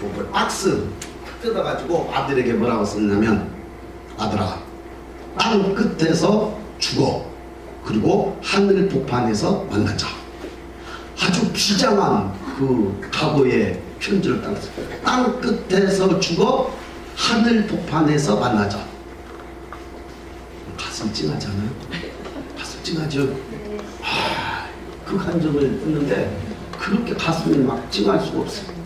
뭐 박스 뜯어가지고 아들에게 뭐라고 썼냐면 아들아 땅 끝에서 죽어. 그리고 하늘 복판에서 만나자. 아주 비장한 그 각오의 편지를 딱 썼어요. 땅 끝에서 죽어 하늘 복판에서 만나자. 가슴 찡하잖아요? 가슴 찡하죠? 아, 그 감정을 듣는데 그렇게 가슴이 막 찡할 수가 없어요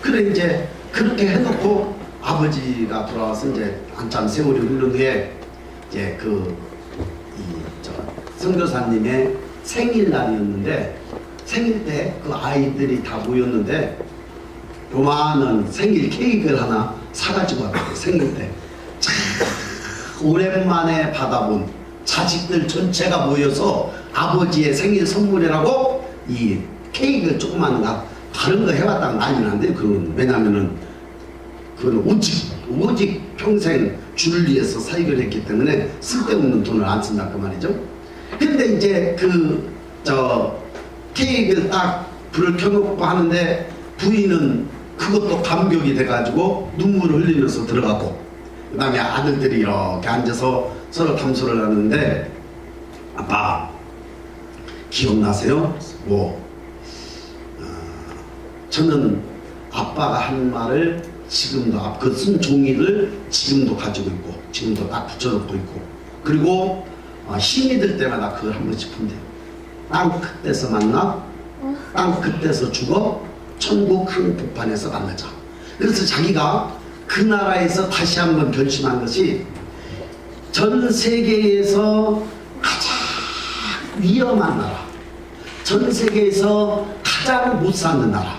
그래 이제 그렇게 해놓고 아버지가 돌아와서 이제 한참 세월이 흐른 후에 이제 그이저 선교사님의 생일날이었는데 생일 때 그 아이들이 다 모였는데 요만한 생일 케이크를 하나 사가지고 왔어요 생일 때. 참 오랜만에 받아본 자식들 전체가 모여서 아버지의 생일 선물이라고 이 케이크 조그마한 거 다른 거 해왔다가 난리 난데 그건 왜냐면은 그건 오직 오직 평생 주를 위해서 사익을 했기 때문에 쓸데없는 돈을 안 쓴다 그 말이죠. 근데 이제 그 저 케이크를 딱 불을 켜놓고 하는데 부인은 그것도 감격이 돼가지고 눈물을 흘리면서 들어가고 그 다음에 아들들이 이렇게 앉아서 서로 담소를 하는데 아빠 기억나세요? 뭐 어, 저는 아빠가 한 말을 지금도 앞- 그쓴 종이를 지금도 가지고 있고 지금도 딱 붙여놓고 있고. 그리고 어, 힘이 들 때마다 그걸 한 번씩 푼대요. 땅 끝에서 만나 땅 끝에서 죽어 천국 한복판에서 만나자. 그래서 자기가 그 나라에서 다시 한번 결심한 것이 전 세계에서 가장 위험한 나라 전 세계에서 가장 못 사는 나라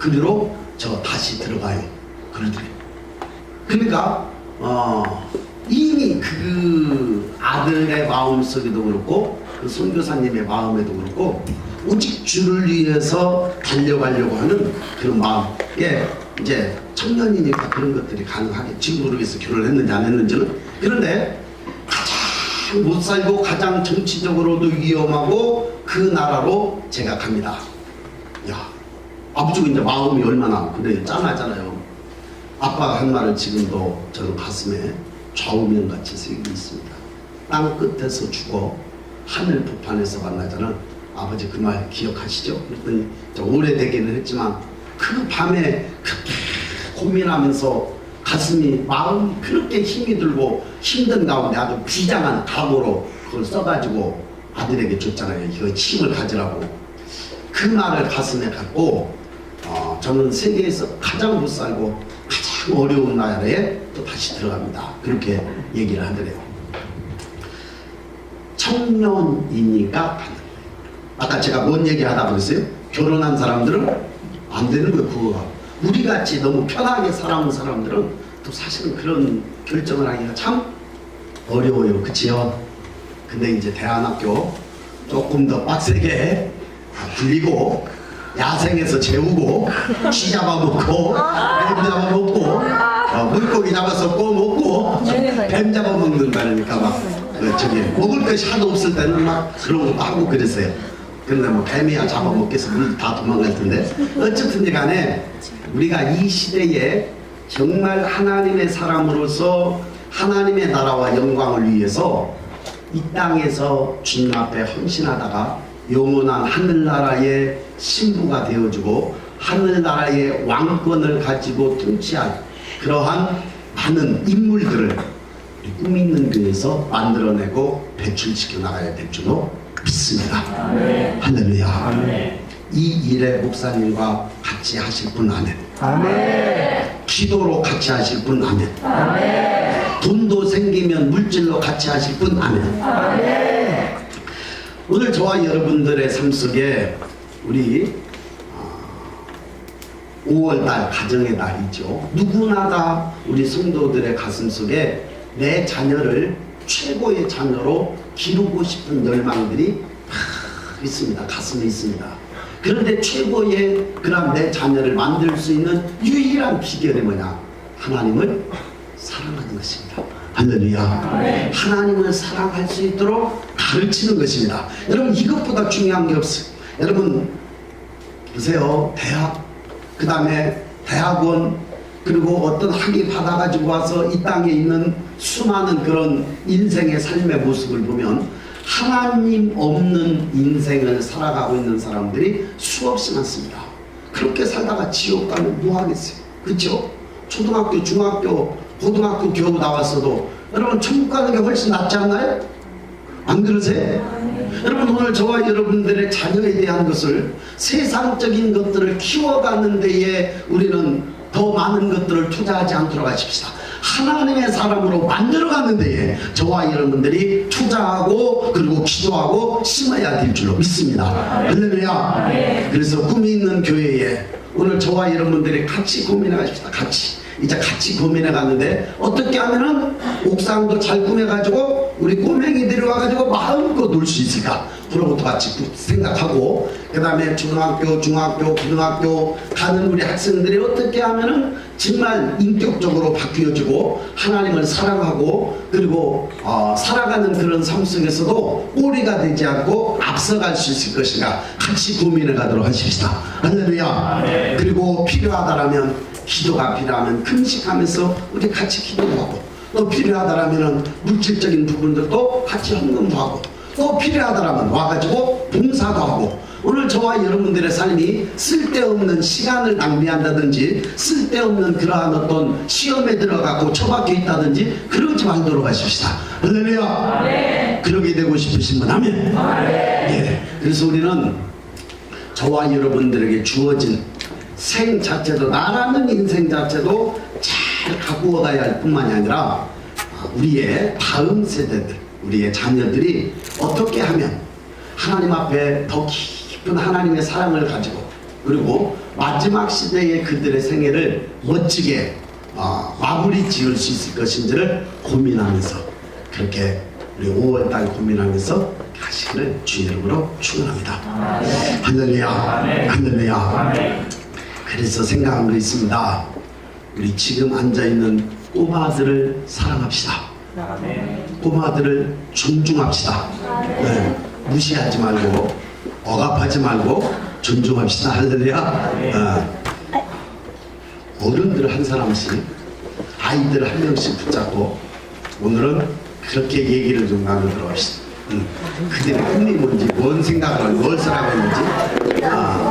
그리로 저 다시 들어가요. 그러더래 그러니까 어, 이미 그 아들의 마음속에도 그렇고 그 선교사님의 마음에도 그렇고 오직 주를 위해서 달려가려고 하는 그런 마음. 예 이제 청년이니까 그런 것들이 가능하겠지. 모르겠어. 결혼했는지 안 했는지는. 그런데 가장 못 살고 가장 정치적으로도 위험하고 그 나라로 제가 갑니다. 야, 아버지가 이제 마음이 얼마나 그래 짠하잖아요. 아빠가 한 말을 지금도 저는 가슴에 좌우명 같이 새기고 있습니다. 땅 끝에서 죽어 하늘 북판에서 만나자는 아버지 그 말 기억하시죠? 그랬더니 저 오래되기는 했지만 그 밤에 그렇게 고민하면서 가슴이 마음이 그렇게 힘이 들고 힘든 가운데 아주 비장한 각오로 그걸 써가지고 아들에게 줬잖아요. 이거 힘을 가지라고. 그 말을 가슴에 갖고 어, 저는 세계에서 가장 못 살고 가장 어려운 나라에 또 다시 들어갑니다. 그렇게 얘기를 하더래요. 청년이니까 가는 거예요. 아까 제가 뭔 얘기 하다 그랬어요? 결혼한 사람들은 안 되는 거예요, 그거가. 우리 같이 너무 편하게 살아온 사람들은 또 사실은 그런 결정을 하기가 참 어려워요. 그치요? 근데 이제 대안학교 조금 더 빡세게 굴리고 야생에서 재우고 쥐 잡아먹고 뱀 잡아먹고 어, 물고기 잡아서 구워 먹고 뱀 잡아먹는 거니까? 막 그, 저기 먹을 것이 하도 없을 때는 막 그런 것도 하고 그랬어요. 그런데 뭐 뱀이야 잡아먹겠어. 물 다 도망갈 텐데. 어쨌든 간에 우리가 이 시대에 정말 하나님의 사람으로서 하나님의 나라와 영광을 위해서 이 땅에서 주님 앞에 헌신하다가 영원한 하늘나라의 신부가 되어주고 하늘나라의 왕권을 가지고 통치할 그러한 많은 인물들을 우리 꿈 있는 교회에서 만들어내고 배출시켜 나가야 될 줄로 믿습니다. 할렐루야. 이 일에 목사님과 같이 하실 분 아멘. 기도로 같이 하실 분 아멘. 돈도 생기면 물질로 같이 하실 분 아멘. 오늘 저와 여러분들의 삶 속에 우리 5월달 가정의 달이죠. 누구나 다 우리 성도들의 가슴 속에 내 자녀를 최고의 자녀로 기르고 싶은 열망들이 막 있습니다. 가슴에 있습니다. 그런데 최고의 그런 내 자녀를 만들 수 있는 유일한 비결이 뭐냐? 하나님을 사랑하는 것입니다. 할렐루야. 하나님을 사랑할 수 있도록 가르치는 것입니다. 여러분 이것보다 중요한 게 없어요. 여러분 보세요. 대학 그 다음에 대학원 그리고 어떤 학위 받아가지고 와서 이 땅에 있는 수많은 그런 인생의 삶의 모습을 보면 하나님 없는 인생을 살아가고 있는 사람들이 수없이 많습니다. 그렇게 살다가 지옥 가면 뭐 하겠어요? 그렇죠? 초등학교, 중학교, 고등학교 겨우 나왔어도 여러분 천국 가는 게 훨씬 낫지 않나요? 안 그러세요? 여러분 오늘 저와 여러분들의 자녀에 대한 것을 세상적인 것들을 키워가는 데에 우리는 더 많은 것들을 투자하지 않도록 하십시다. 하나님의 사람으로 만들어가는 데에 저와 여러분들이 투자하고 그리고 기도하고 심어야 될 줄로 믿습니다. 할렐루야. 그래서 꿈이 있는 교회에 오늘 저와 여러분들이 같이 고민해 가십시다. 같이. 이제 같이 고민해 갔는데 어떻게 하면은 옥상도 잘 꾸며가지고 우리 꼬맹이들이 와가지고 마음껏 놀 수 있을까? 그러고도 같이 구- 생각하고 그 다음에 중학교 중학교 고등학교 가는 우리 학생들이 어떻게 하면은 정말 인격적으로 바뀌어지고 하나님을 사랑하고 그리고 어, 살아가는 그런 삶 속에서도 꼬리가 되지 않고 앞서갈 수 있을 것인가? 같이 고민해 가도록 하십시다. 할렐루야. 그리고 필요하다라면 기도가 필요하면 금식하면서 우리 같이 기도하고 또 필요하다라면 물질적인 부분들도 같이 헌금도 하고 또 필요하다라면 와가지고 봉사도 하고 오늘 저와 여러분들의 삶이 쓸데없는 시간을 낭비한다든지 쓸데없는 그러한 어떤 시험에 들어가고 처박혀 있다든지 그러지 말도록 하십시다. 할렐루야. 그러게 되고 싶으신 분 하면. 예. 그래서 우리는 저와 여러분들에게 주어진 생 자체도 나라는 인생 자체도 잘 가꾸어 가야 할 뿐만이 아니라 아, 우리의 다음 세대들 우리의 자녀들이 어떻게 하면 하나님 앞에 더 깊은 하나님의 사랑을 가지고 그리고 마지막 시대의 그들의 생애를 멋지게 어, 마무리 지을 수 있을 것인지를 고민하면서 그렇게 우리 5월달 고민하면서 가시기를 주 이름으로 축원합니다. 할렐루야. 할렐루야. 그래서 생각한 거 있습니다. 우리 지금 앉아 있는 꼬마들을 사랑합시다. 꼬마들을 존중합시다. 네, 무시하지 말고 억압하지 말고 존중합시다. 할렐루야. 어, 어른들 한 사람씩 아이들 한 명씩 붙잡고 오늘은 그렇게 얘기를 좀 나누도록 합시다. 음, 그들의 꿈이 뭔지, 뭔 생각을, 뭘 살아가는지, 아,